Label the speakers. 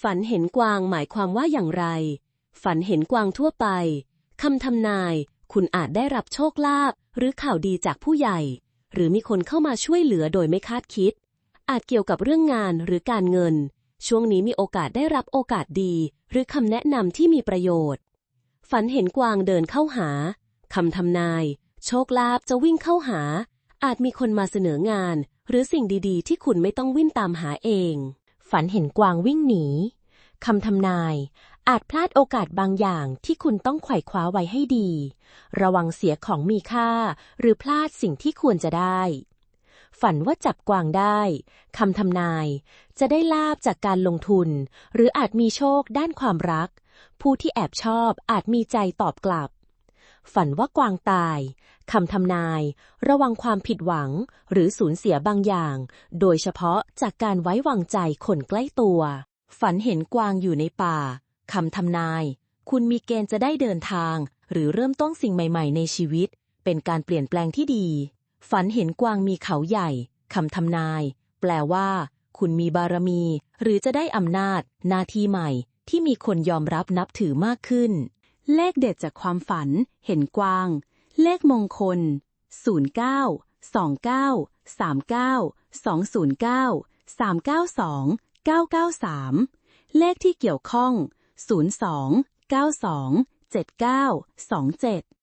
Speaker 1: ฝันเห็นกวางหมายความว่าอย่างไร ฝันเห็นกวางทั่วไป คำทำนาย คุณอาจได้รับโชคลาภหรือข่าวดีจากผู้ใหญ่ หรือมีคนเข้ามาช่วยเหลือโดยไม่คาดคิด อาจเกี่ยวกับเรื่องงานหรือการเงิน ช่วงนี้มีโอกาสได้รับโอกาสดี หรือคำแนะนำที่มีประโยชน์ ฝันเห็นกวางเดินเข้าหา คำทำนาย โชคลาภจะวิ่งเข้าหา อาจมีคนมาเสนองาน หรือสิ่งดีๆ ที่คุณไม่ต้องวิ่งตามหาเอง
Speaker 2: ฝันเห็นกวางวิ่งหนีคำทำนาย อาจพลาดโอกาสบางอย่างที่คุณต้องไขว่คว้าไว้ให้ดี ระวังเสียของมีค่า หรือพลาดสิ่งที่ควรจะได้ ฝันว่าจับกวางได้คำทำนาย จะได้ลาบจากการลงทุน หรืออาจมีโชคด้านความรัก ผู้ที่แอบชอบอาจมีใจตอบกลับ ฝันว่ากวางตาย คำทำนาย ระวังความผิดหวัง หรือสูญเสียบางอย่าง โดยเฉพาะจากการไว้วางใจคนใกล้ตัว ฝันเห็นกวางอยู่ในป่า คำทำนาย คุณมีเกณฑ์จะได้เดินทาง หรือเริ่มต้นสิ่งใหม่ ๆ ในชีวิต เป็นการเปลี่ยนแปลงที่ดี ฝันเห็นกวางมีเขาใหญ่ คำทำนาย แปลว่า คุณมีบารมี หรือจะได้อำนาจหน้าที่ใหม่ ที่มีคนยอมรับนับถือมากขึ้น
Speaker 1: เลขเด็ดจากความฝัน เห็นกวาง เลขมงคล 09 29 39 209 392 993 เลขที่เกี่ยวข้อง 02 92 79 27